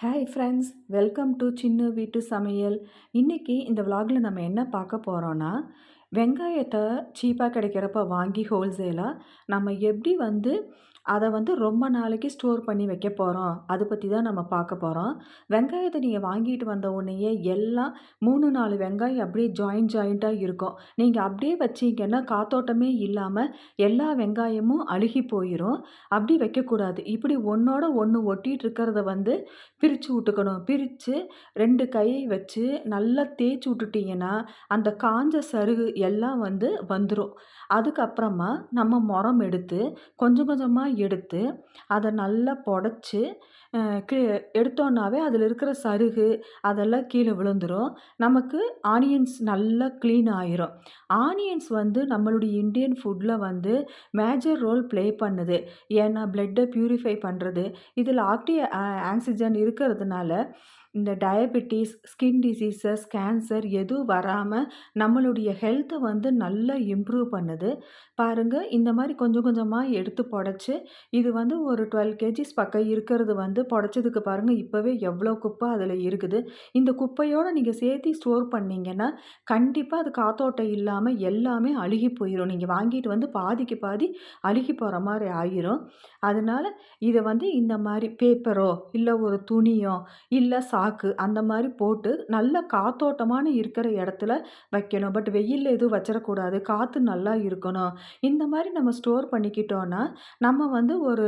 Hi friends welcome to சின்ன வீட்டு சமையல். இன்றைக்கி இந்த விலாகில் நம்ம என்ன பார்க்க போகிறோன்னா வெங்காயத்தை சீப்பாக கிடைக்கிறப்ப வாங்கி ஹோல்சேலாக நம்ம எப்படி வந்து அதை வந்து ரொம்ப நாளைக்கு ஸ்டோர் பண்ணி வைக்க போகிறோம் அதை பற்றி தான் நம்ம பார்க்க போகிறோம் வெங்காயத்தை நீங்கள் வாங்கிட்டு வந்த உடனேயே எல்லாம் மூணு நாலு வெங்காயம் அப்படியே ஜாயிண்ட் ஜாயிண்ட்டாக இருக்கும். நீங்கள் அப்படியே வச்சிங்கன்னா காத்தோட்டமே இல்லாமல் எல்லா வெங்காயமும் அழுகி போயிடும் அப்படி வைக்கக்கூடாது இப்படி ஒன்றோட ஒன்று ஒட்டிகிட்டு இருக்கிறத வந்து பிரித்து விட்டுக்கணும். பிரித்து ரெண்டு கையை வச்சு நல்லா தேய்ச்சி விட்டுட்டிங்கன்னா அந்த காஞ்ச சருகு எல்லாம் வந்து வந்துடும் அதுக்கப்புறமா நம்ம முறம் எடுத்து கொஞ்சம் கொஞ்சமாக எடுத்து அதை நல்லா புடச்சி கீ எடுத்தோன்னாவே அதில் இருக்கிற சருகு அதெல்லாம் கீழே விழுந்துடும் நமக்கு ஆனியன்ஸ் நல்லா க்ளீன் ஆயிரும். ஆனியன்ஸ் வந்து நம்மளுடைய இந்தியன் ஃபுட்டில் வந்து மேஜர் ரோல் ப்ளே பண்ணுது. ஏன்னா பிளட்டை ப்யூரிஃபை பண்ணுறது இதில் ஆக்டி ஆக்சிஜன் இருக்கிறதுனால இந்த டயபெட்டிஸ் ஸ்கின் டிசீசஸ் கேன்சர் எதுவும் வராமல் நம்மளுடைய ஹெல்த் ஹெல்த்தை வந்து நல்லா இம்ப்ரூவ் பண்ணுது. பாருங்கள் இந்த மாதிரி கொஞ்சம் கொஞ்சமாக எடுத்து புடச்சி இது வந்து ஒரு டுவெல் கேஜிஸ் பக்கம் இருக்கிறது வந்து புடச்சதுக்கு பாருங்கள் இப்போவே எவ்வளோ குப்பை அதில் இருக்குது. இந்த குப்பையோடு நீங்கள் சேர்த்து ஸ்டோர் பண்ணிங்கன்னா கண்டிப்பாக அது காத்தோட்டம் இல்லாமல் எல்லாமே அழுகி போயிடும் நீங்கள் வாங்கிட்டு வந்து பாதிக்கு பாதி அழுகி போகிற மாதிரி ஆயிரும். அதனால் இதை வந்து இந்த மாதிரி பேப்பரோ இல்லை ஒரு துணியோ இல்லை சாக்கு அந்த மாதிரி போட்டு நல்ல காத்தோட்டமான இருக்கிற இடத்துல வைக்கணும். பட் வெயிலில் எதுவும் வச்சிடக்கூடாது. காற்று நல்லா இருக்கணும். இந்த மாதிரி நம்ம ஸ்டோர் பண்ணிக்கிட்டோன்னா நம்ம வந்து ஒரு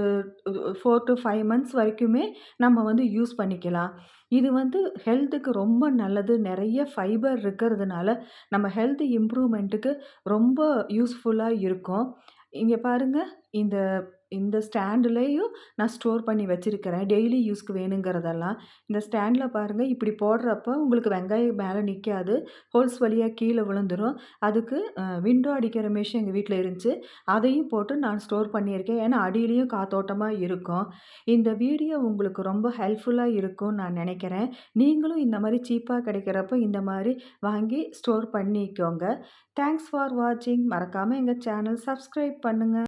ஃபோர் டு ஃபைவ் மந்த்ஸ் வரைக்குமே நம்ம வந்து யூஸ் பண்ணிக்கலாம். இது வந்து ஹெல்த்துக்கு ரொம்ப நல்லது. நிறைய ஃபைபர் இருக்கிறதுனால நம்ம ஹெல்த் இம்ப்ரூவ்மெண்ட்டுக்கு ரொம்ப யூஸ்ஃபுல்லாக இருக்கும். இங்கே பாருங்கள் இந்த இந்த ஸ்டாண்டுலேயும் நான் ஸ்டோர் பண்ணி வச்சுருக்கிறேன். டெய்லி யூஸ்க்கு வேணுங்கிறதெல்லாம். இந்த ஸ்டாண்டில் பாருங்கள் இப்படி போடுறப்ப உங்களுக்கு வெங்காயம் மேலே நிற்காது ஹோல்ஸ் வழியாக கீழே விழுந்துடும் அதுக்கு விண்டோ அடிக்கிற மிஷின் எங்கள் வீட்டில் இருந்துச்சு. அதையும் போட்டு நான் ஸ்டோர் பண்ணியிருக்கேன். ஏன்னா அடியிலையும் காத்தோட்டமாக இருக்கும். இந்த வீடியோ உங்களுக்கு ரொம்ப ஹெல்ப்ஃபுல்லாக இருக்கும்னு நான் நினைக்கிறேன். நீங்களும் இந்த மாதிரி சீப்பாக கிடைக்கிறப்ப இந்த மாதிரி வாங்கி ஸ்டோர் பண்ணிக்கோங்க. தேங்க்ஸ் ஃபார் வாட்சிங் மறக்காமல் எங்கள் சேனல் சப்ஸ்கிரைப் பண்ணுங்கள்